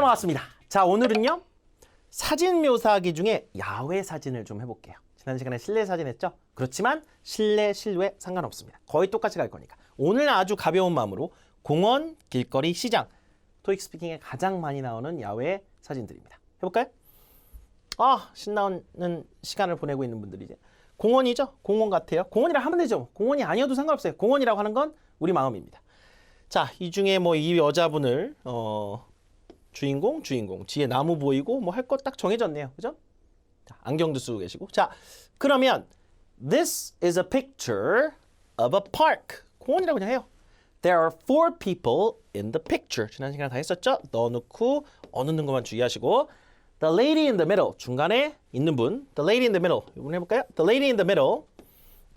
잘 먹었습니다. 자, 오늘은요. 사진 묘사하기 중에 야외 사진을 좀 해볼게요. 지난 시간에 실내 사진 했죠? 그렇지만 실내, 실외 상관없습니다. 거의 똑같이 갈 거니까. 오늘 아주 가벼운 마음으로 공원, 길거리, 시장, 토익 스피킹에 가장 많이 나오는 야외 사진들입니다. 해볼까요? 아, 신나는 시간을 보내고 있는 분들이지. 공원이죠? 공원 같아요. 공원이라 하면 되죠. 공원이 아니어도 상관없어요. 공원이라고 하는 건 우리 마음입니다. 자, 이 중에 뭐 이 여자분을 어 주인공, 주인공 뒤에 나무 보이고 뭐 할 것 딱 정해졌네요. 그죠? 자, 안경도 쓰고 계시고. 자, 그러면 this is a picture of a park. 공원이라고 그냥 해요. There are four people in the picture. 지난 시간에 다 했었죠? 넣어놓고 어느는 것만 주의하시고 The lady in the middle. 중간에 있는 분. The lady in the middle. 이번 해볼까요? The lady in the middle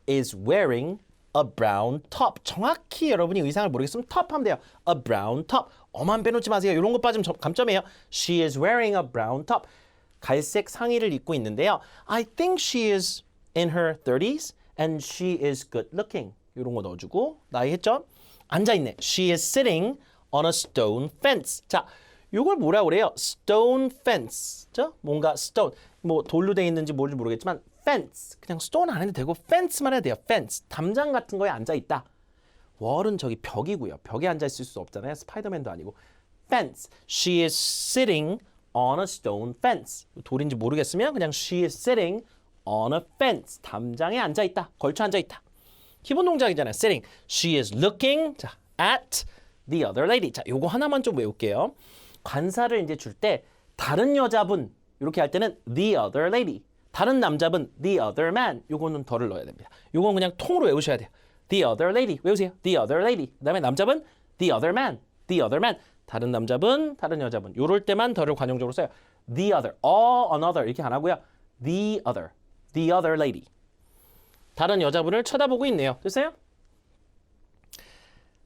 is wearing a brown top. 정확히 여러분이 의상을 모르겠으면 top 하면 돼요. A brown top. 어만 빼놓지 마세요. 이런 거 빠지면 점- 감점이에요. She is wearing a brown top. 갈색 상의를 입고 있는데요. I think she is in her 30s and she is good looking. 이런 거 넣어주고 나이 했죠? 앉아있네. She is sitting on a stone fence. 자, 요걸 뭐라 그래요? stone fence. 죠? 뭔가 stone. 뭐 돌로 돼 있는지 뭔지 모르겠지만 fence. 그냥 stone 안 해도 되고 fence만 해도 돼요. fence. 담장 같은 거에 앉아 있다. 월은 저기 벽이고요. 벽에 앉아 있을 수 없잖아요. 스파이더맨도 아니고. fence. She is sitting on a stone fence. 돌인지 모르겠으면 그냥 she is sitting on a fence. 담장에 앉아 있다. 걸쳐 앉아 있다. 기본 동작이잖아요. sitting. She is looking 자, at the other lady. 자, 요거 하나만 좀 외울게요. 관사를 이제 줄 때 다른 여자분 이렇게 할 때는 the other lady. 다른 남자분 the other man. 요거는 덜을 넣어야 됩니다. 요건 그냥 통으로 외우셔야 돼요. The other lady. 외우세요. the other lady. 그다음에 남자분 the other man. the other man. 다른 남자분, 다른 여자분. 요럴 때만 덜을 관용적으로 써요. the other. all another 이렇게 안 하고요. the other. the other lady. 다른 여자분을 쳐다보고 있네요. 됐어요?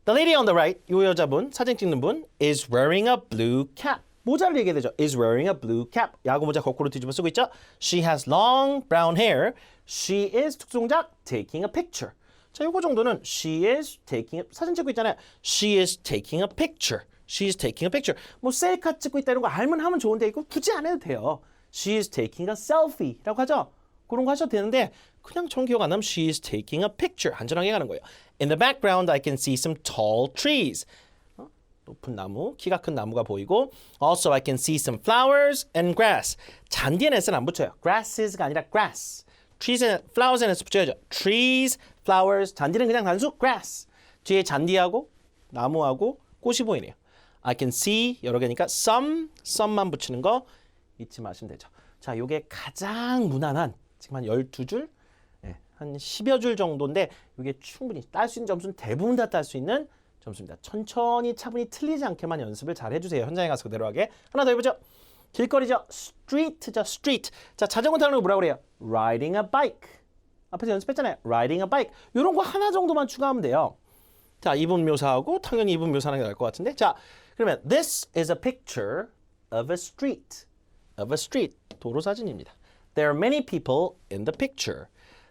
The lady on the right, 요 여자분, 사진 찍는 분, is wearing a blue cap. 모자를 얘기해야 되죠. is wearing a blue cap. 야구 모자 거꾸로 뒤집어 쓰고 있죠. She has long brown hair. She is 특수동작 taking a picture. 자, 요거 정도는 she is taking a, 사진 찍고 있잖아요. She is taking a picture. She is taking a picture. 뭐 셀카 찍고 있다 이런 거 알면 하면 좋은데 이거 굳이 안 해도 돼요. She is taking a selfie라고 하죠. 그런 거 하셔도 되는데 그냥 정 기억 안 나면 she is taking a picture 안전하게 가는 거예요. In the background I can see some tall trees. 어? 높은 나무, 키가 큰 나무가 보이고 Also I can see some flowers and grass. 잔디에는 s는 안 붙여요. Grasses가 아니라 grass. Trees에 flowers에는 s 붙여야죠. Trees, flowers. 잔디는 그냥 단수 grass. 뒤에 잔디하고 나무하고 꽃이 보이네요. I can see 여러 개니까 some, some만 붙이는 거 잊지 마시면 되죠. 자, 요게 가장 무난한 지금 한 12줄, 예, 한 10여 줄 정도인데 이게 충분히 딸 수 있는 점수는 대부분 다 딸 수 있는 점수입니다. 천천히 차분히 틀리지 않게만 연습을 잘 해주세요. 현장에 가서 그대로 하게. 하나 더 해보죠. 길거리죠. street죠. street. 자, 자전거 타는 거 뭐라고 그래요? riding a bike. 앞에서 연습했잖아요. riding a bike. 이런 거 하나 정도만 추가하면 돼요. 자, 이분 묘사하고 당연히 이분 묘사하는 게 나을 것 같은데. 자, 그러면 this is a picture of a street. of a street. 도로 사진입니다. There are many people in the picture.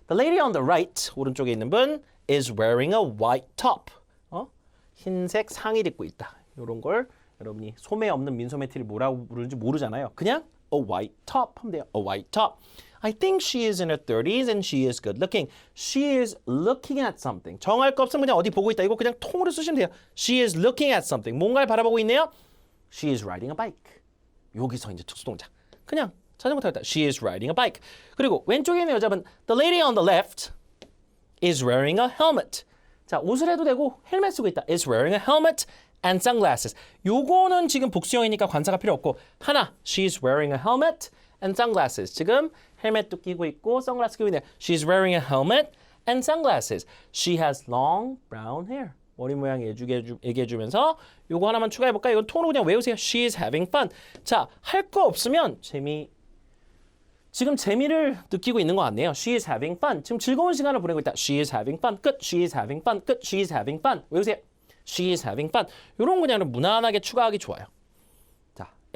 The lady on the right, 오른쪽에 있는 분 is wearing a white top. 어? 흰색 상의를 입고 있다. 이런 걸 여러분이 소매 없는 민소매 티를 뭐라고 부르는지 모르잖아요. 그냥 a white top 하면 돼요. a white top. I think she is in her 30s and she is good looking. She is looking at something. 정할 거 없으면 그냥 어디 보고 있다. 이거 그냥 통으로 쓰시면 돼요. She is looking at something. 뭔가를 바라보고 있네요. She is riding a bike. 여기서 이제 특수동작. 그냥 자전거 타고 있다. She is riding a bike. 그리고 왼쪽에 있는 여자분 The lady on the left is wearing a helmet. 자, 옷을 해도 되고 헬멧 쓰고 있다. is wearing a helmet and sunglasses. 요거는 지금 복수형이니까 관사가 필요 없고 하나, she's wearing a helmet and sunglasses. 지금 헬멧도 끼고 있고 선글라스 끼고 있네. She's wearing a helmet and sunglasses. She has long brown hair. 머리 모양 얘기해주, 얘기해주면서 요거 하나만 추가해 볼까요? 이건 톤으로 그냥 외우세요. She is having fun. 자, 할 거 없으면 재미 지금 재미를 느끼고 있는 것 같네요. She is having fun. 지금 즐거운 시간을 보내고 있다. She is having fun. 끝. She is having fun. 끝. She is having fun. 외우세요. She is having fun. 이런 거 그냥 무난하게 추가하기 좋아요.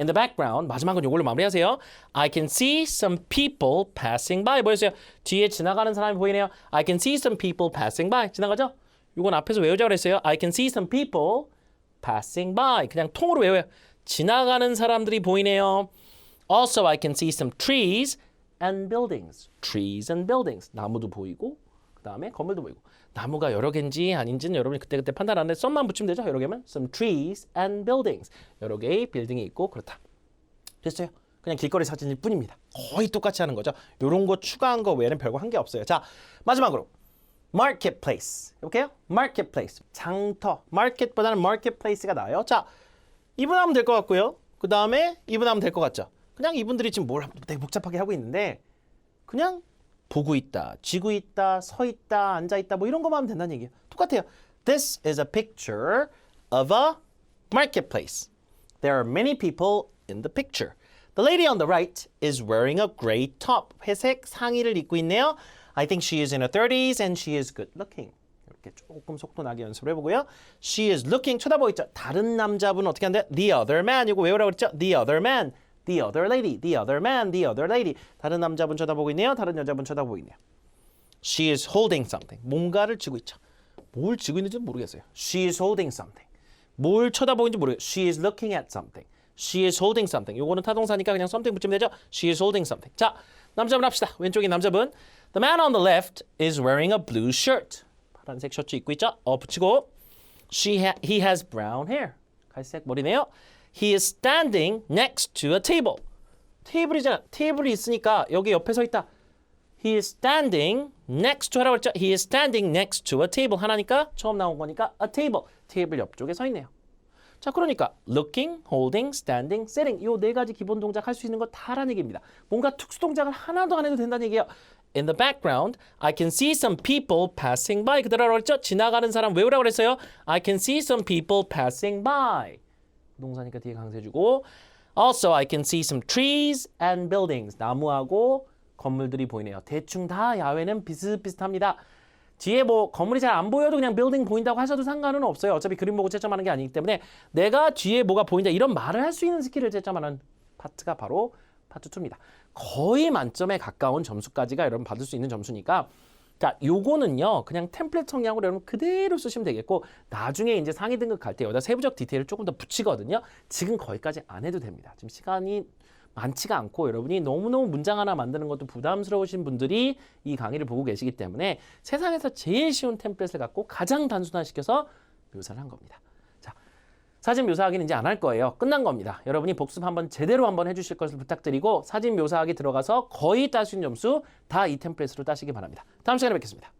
자, in the background 마지막은 이걸로 마무리하세요. I can see some people passing by. 보였어요? 뒤에 지나가는 사람이 보이네요. I can see some people passing by. 지나가죠? 이건 앞에서 외우자고 그랬어요. I can see some people passing by. 그냥 통으로 외워요. 지나가는 사람들이 보이네요. Also, I can see some trees and buildings. Trees and buildings. 나무도 보이고, 그 다음에 건물도 보이고. 나무가 여러 개인지 아닌지는 여러분이 그때그때 판단하는데 썸만 붙이면 되죠. 여러 개면 some trees and buildings. 여러 개의 빌딩이 있고 그렇다. 됐어요. 그냥 길거리 사진일 뿐입니다. 거의 똑같이 하는 거죠. 요런 거 추가한 거 외에는 별거 한 게 없어요. 자, 마지막으로 marketplace. 해볼게요. marketplace. 장터. market보다는 marketplace가 나아요. 자, 이분하면 될 것 같고요. 그 다음에 이분하면 될 것 같죠. 그냥 이분들이 지금 뭘 되게 복잡하게 하고 있는데 그냥 보고 있다, 쥐고 있다, 서 있다, 앉아 있다 뭐 이런 것만 하면 된다는 얘기예요. 똑같아요. This is a picture of a marketplace. There are many people in the picture. The lady on the right is wearing a gray top. 회색 상의를 입고 있네요. I think she is in her 30s and she is good looking. 이렇게 조금 속도 나게 연습을 해보고요. She is looking 쳐다보고 있죠. 다른 남자분은 어떻게 하는데? The other man. 이거 외우라고 그랬죠? The other man. The other lady. The other man. The other lady. 다른 남자분 쳐다보고 있네요. 다른 여자분 쳐다보고 있네요. She is holding something. 뭔가를 쥐고 있죠. 뭘 쥐고 있는지 모르겠어요. She is holding something. 뭘 쳐다보는지 모르겠어요. She is looking at something. She is holding something. 요거는 타동사니까 그냥 something 붙이면 되죠. She is holding something. 자, 남자분 합시다. 왼쪽에 남자분. The man on the left is wearing a blue shirt. 파란색 셔츠 입고 있죠. 어 붙이고. She ha- he has brown hair. 갈색 머리네요. He is standing next to a table. 테이블이잖아. 테이블이 있으니까 여기 옆에 서 있다. He is standing next to 하라고 했죠. He is standing next to a table 하나니까 처음 나온 거니까 a table. 테이블 옆쪽에 서 있네요. 자, 그러니까 looking, holding, standing, sitting 요네 가지 기본 동작 할 수 있는 거 다라는 얘기입니다. 뭔가 특수 동작을 하나도 안 해도 된다는 얘기예요. In the background, I can see some people passing by. 그대로 했죠? 지나가는 사람 외우라고 그랬어요. I can see some people passing by. 동사니까 뒤에 강세주고 Also, I can see some trees and buildings. 나무하고 건물들이 보이네요. 대충 다 야외는 비슷비슷합니다. 뒤에 뭐 건물이 잘 안 보여도 그냥 빌딩 보인다고 하셔도 상관은 없어요. 어차피 그림 보고 채점하는 게 아니기 때문에 내가 뒤에 뭐가 보인다 이런 말을 할 수 있는 스킬을 채점하는 파트가 바로 파트 2입니다. 거의 만점에 가까운 점수까지가 여러분 받을 수 있는 점수니까 자, 요거는요. 그냥 템플릿 성향으로 여러분 그대로 쓰시면 되겠고 나중에 이제 상위 등급 갈 때 여기다 세부적 디테일을 조금 더 붙이거든요. 지금 거기까지 안 해도 됩니다. 지금 시간이 많지가 않고 여러분이 너무너무 문장 하나 만드는 것도 부담스러우신 분들이 이 강의를 보고 계시기 때문에 세상에서 제일 쉬운 템플릿을 갖고 가장 단순화시켜서 묘사를 한 겁니다. 자, 사진 묘사하기는 이제 안 할 거예요. 끝난 겁니다. 여러분이 복습 한번 제대로 한번 해주실 것을 부탁드리고 사진 묘사하기 들어가서 거의 따신 점수 다 이 템플릿으로 따시기 바랍니다. 다음 시간에 뵙겠습니다.